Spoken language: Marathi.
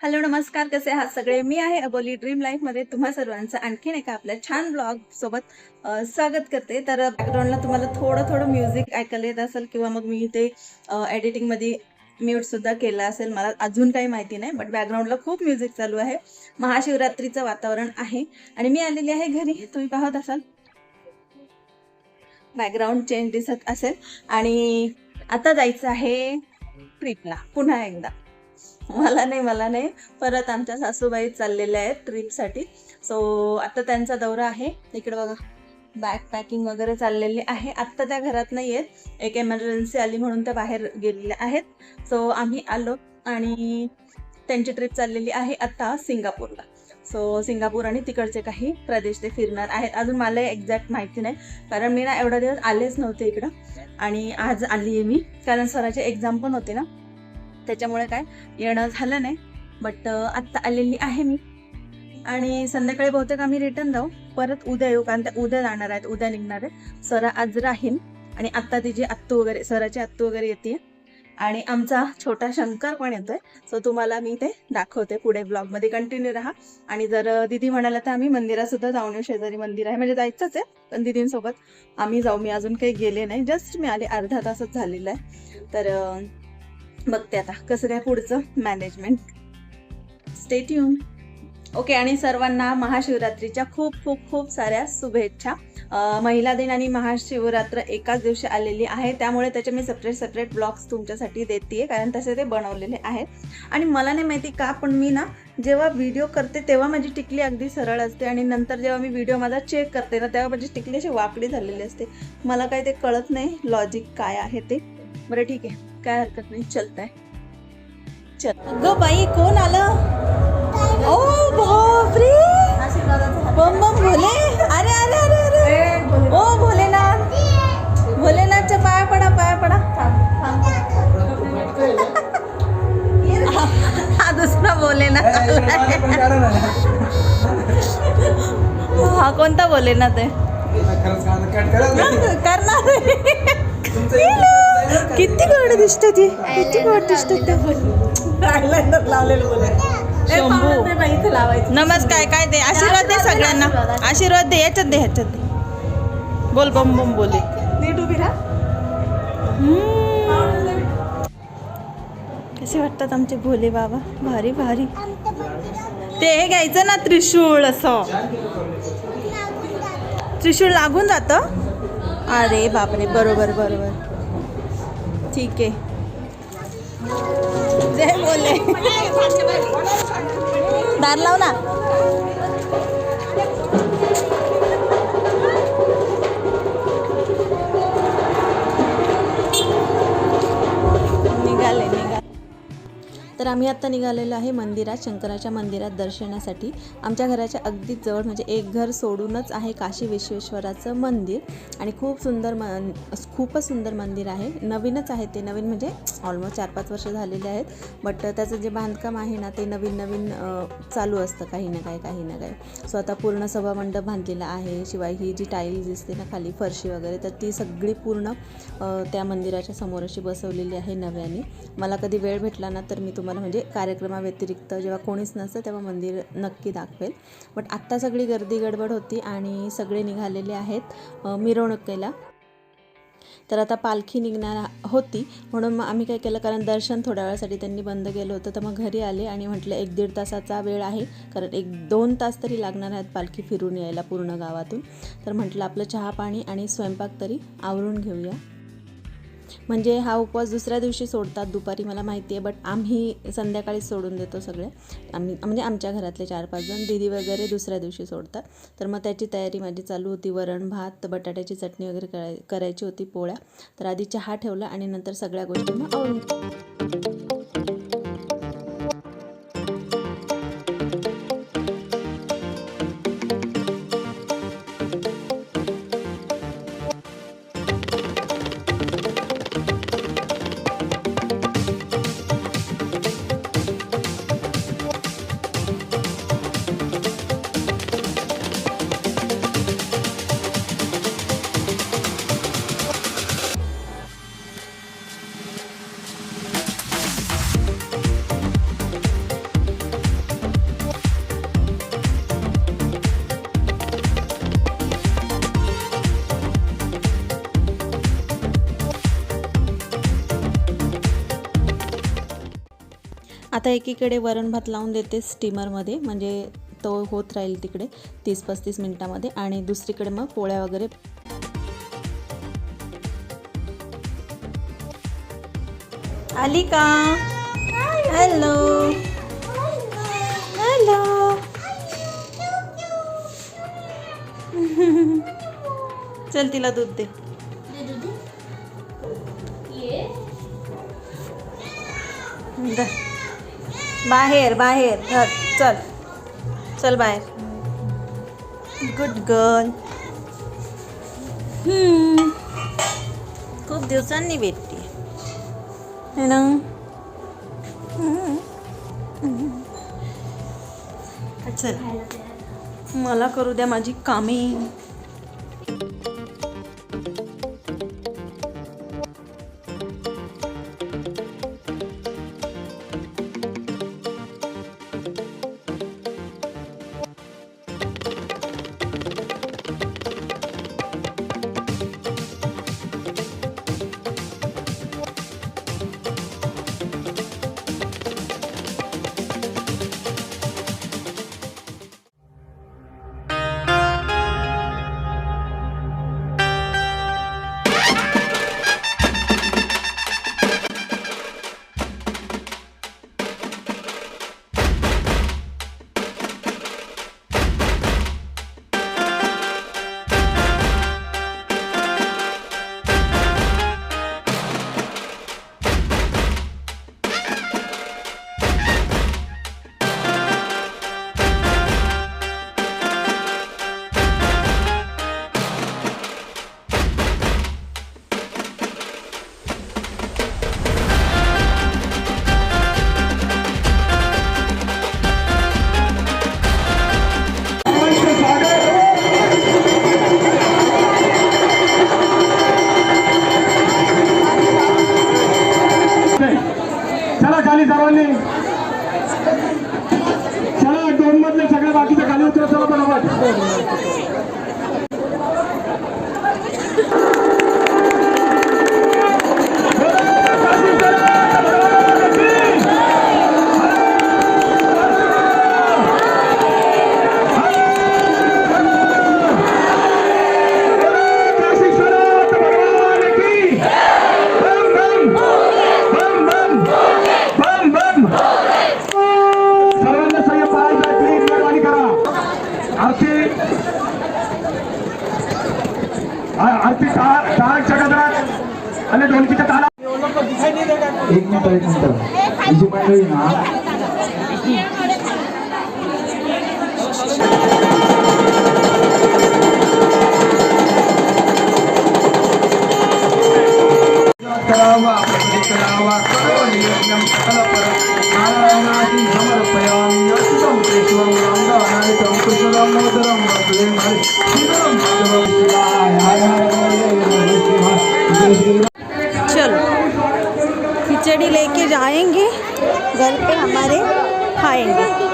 हॅलो नमस्कार कसे आहात सगळे? मी आहे अबोली ड्रीम लाईफमध्ये तुम्हा सर्वांचं आणखीन एका आपल्या छान ब्लॉग सोबत स्वागत करते. तर बॅकग्राऊंडला तुम्हाला थोडं थोडं म्युझिक ऐकायला येत असेल किंवा मग मी ते एडिटिंगमध्ये म्यूट सुद्धा केला असेल. मला अजून काही माहिती नाही बट बॅकग्राऊंडला खूप म्युझिक चालू आहे. महाशिवरात्रीचं वातावरण आहे. आणि मी आलेली आहे घरी. तुम्ही पाहत असाल. बॅकग्राऊंड चेंज दिसत असेल. आणि आता जायचं आहे ट्रिपला पुन्हा एकदा. मला नाही मला नाही. परत आमच्या सासूबाई चाललेल्या आहेत ट्रिपसाठी. सो आता त्यांचा दौरा आहे. इकडे बघा. बॅग पॅकिंग वगैरे चाललेली आहे. आत्ता त्या घरात नाही आहेत. एक एमर्जन्सी आली म्हणून त्या बाहेर गेलेल्या आहेत. सो आम्ही आलो आणि त्यांची ट्रिप चाललेली आहे आत्ता सिंगापूरला. सो सिंगापूर आणि तिकडचे काही प्रदेश ते फिरणार आहेत. अजून मला एक्झॅक्ट माहिती नाही. कारण मी ना एवढा दिवस आलेच नव्हते इकडं. आणि आज आली आहे मी. कारण स्वराचे एक्झाम पण होते ना. त्याच्यामुळे काय येणं झालं नाही. बट आत्ता आलेली आहे मी. आणि संध्याकाळी बहुतेक आम्ही रिटर्न जाऊ. परत उद्या येऊ कारण त्या उद्या जाणार आहेत उद्या निघणार आहेत. सरा आज राहीन. आणि आत्ता तिची आत्तू वगैरे सराची आत्तू वगैरे येते आणि आमचा छोटा शंकर पण येतोय. सो तुम्हाला मी ते दाखवते पुढे ब्लॉगमध्ये कंटिन्यू राहा. आणि जर दिदी म्हणाला तर आम्ही मंदिरात सुद्धा जाऊन येऊ. शेजारी मंदिर आहे. म्हणजे जायचंच आहे पण दिदींसोबत. आम्ही जाऊ. मी अजून काही गेले नाही. जस्ट मी आले अर्धा तासच झालेला आहे. तर बघते आता. कसं काय पुढचं? मॅनेजमेंट स्टेट्यून ओके आणि सर्वांना महाशिवरात्रीच्या खूप खूप खूप साऱ्या शुभेच्छा. महिला दिन आणि महाशिवरात्र एकाच दिवशी आलेली आहे. त्यामुळे त्याचे मी सेपरेट सेपरेट ब्लॉग्स तुमच्यासाठी देते कारण तसे ते बनवलेले आहेत. आणि मला नाही माहिती का पण मी ना जेव्हा व्हिडिओ करते तेव्हा माझी टिकली अगदी सरळ असते. आणि नंतर जेव्हा मी व्हिडिओ माझा चेक करते ना तेव्हा माझी टिकली अशी वाकडी झालेली असते. मला काही ते कळत नाही लॉजिक काय आहे ते. बरं ठीक आहे. काय हरकत नाही. चलत आहे चल. ग बाई कोण आलं? ओ बापरे! बम बम भोले. अरे अरे अरे अरे. ओ भोलेनाथ. भोलेनाथच्या पाया पडा पाया पडा. हा हा दुसरा भोलेनाथ. हा कोणता भोलेनाथ आहे? करणार किती गोड दिसत ती? किती गोड दिसत ते? शंभू. नमस्कार काय दे? आशीर्वाद दे सगळ्यांना. आशीर्वाद दे याच्यात दे ह्याच्यात दे. बोल बम बम बोले. कसे वाटतात आमचे भोले बाबा? भारी भारी. ते हे घ्यायचं ना त्रिशूळ असं. त्रिशूळ लागून जातं? अरे बापरे बरोबर बरोबर. ठीक आहे. जय बोले. दार लाव ना. तर आम्ही आत्ता निघालेलो आहे मंदिरात शंकराच्या मंदिरात दर्शनासाठी. आमच्या घराच्या अगदीच जवळ म्हणजे एक घर सोडूनच आहे काशी विश्वेश्वराचं मंदिर. आणि खूप सुंदर मन खूपच सुंदर मंदिर आहे. नवीनच आहे ते. नवीन म्हणजे ऑलमोस्ट चार पाच वर्ष झालेले आहेत. बट त्याचं जे बांधकाम आहे ना ते नवीन नवीन चालू असतं काही ना काही काही ना काही. सो आता पूर्ण सभामंडप बांधलेला आहे. शिवाय ही जी टाईल्स दिसते ना खाली फरशी वगैरे तर ती सगळी पूर्ण त्या मंदिराच्या समोर अशी बसवलेली आहे नव्याने. मला कधी वेळ भेटला ना तर मी तुम्हाला म्हणजे कार्यक्रमाव्यतिरिक्त जेव्हा कोणीच नसतं तेव्हा मंदिर नक्की दाखवेल. बट आत्ता सगळी गर्दी गडबड होती आणि सगळे निघालेले आहेत मिरवणुकीला. तर आता पालखी निघणार होती म्हणून मग आम्ही काय केलं कारण दर्शन थोड्या वेळासाठी त्यांनी बंद केलं होतं तर मग घरी आले आणि म्हटलं एक दीड तासाचा वेळ आहे कारण एक दोन तास तरी लागणार आहेत पालखी फिरून यायला पूर्ण गावातून. तर म्हटलं आपलं चहा पाणी आणि स्वयंपाक तरी आवरून घेऊया. म्हणजे हा उपवास दुसऱ्या दिवशी सोडतात दुपारी मला माहिती आहे बट आम्ही संध्याकाळी सोडून देतो सगळे. आम्ही म्हणजे आमच्या घरातले चार पाच जण दिदी वगैरे दुसऱ्या दिवशी सोडतात. तर मग त्याची तयारी माझी चालू होती वरण भात बटाट्याची चटणी वगैरे कराय करायची होती पोळ्या. तर आधी चहा ठेवला आणि नंतर सगळ्या गोष्टी मग आवरून आता एकीकडे वरण भात लावून देते स्टीमरमध्ये म्हणजे तो होत राहील तिकडे तीस पस्तीस मिनटामध्ये. आणि दुसरीकडे मग पोळ्या वगैरे आली का हॅलो! हॅलो! चल तिला दूध दे. धर. बाहेर बाहेर. धर चल. चल बाहेर. गुड गर्ल खूप दिवसांनी भेटते. है ना? चल मला करू द्या माझी कामे. खाली सर्वांनी चला दोन मधले सगळ्या बाकीच्या खाली उतरा चला बरोबर. गजरात आणि ढोलकीच्या ताला एक मिनिट एक मिनिट ही जी मंडळी ना करावा करावा करोनियज्ञं सकलपर नारायणादि समर्पयामि यत्तं कृष्णं रङ्गानायकं कृष्णदामोदरं वसुदेवं हरे शिवं माधवं शिवाय हर हर हरे आएंगे घर पे हमारे खाएंगे।